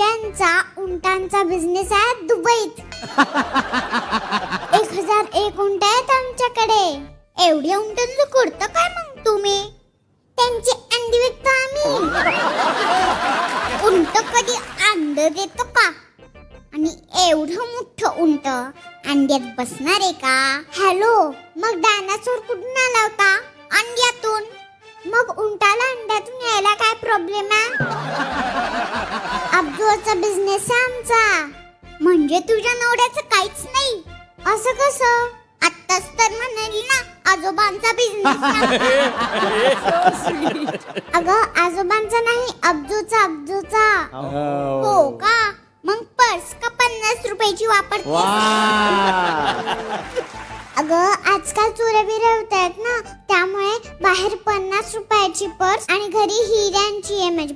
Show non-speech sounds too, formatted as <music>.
आमच्यांचा उंटांचा business आहे दुबईत. <laughs> एक हजार एक उंट आहेत आमच्याकडे. एवढे उंटांचं करतं काय मग तुम्ही? त्यांची अंडी विकतो आम्ही. <laughs> उंट कधी अंड देतो का? आणि एवढं मोठं उंट अंड्यात बसणार आहे का? हॅलो मग डायनासोर कुठून आला होता? अंड्यातून. मग उंटाला अंड्यातून यायला काय प्रॉब्लेम आहे? <laughs> अब्दुलचा बिझनेस आहे आमचा. म्हणजे तुझ्या नवऱ्याचं काहीच नाही. असं कसं? आत्ताच तर म्हणाली ना आजोबांचा बिझनेस अगं आजोबांचा नाही अब्दूचा अब्दूचा. हो का? मग पर्स का पन्नास रुपयाची वापरते वा. अगं आजकाल चोऱ्या बिऱ्या होत आहेत ना त्यामुळे बाहेर पन्नास रुपयाची पर्स आणि घरी हिऱ्यांची आहे माझी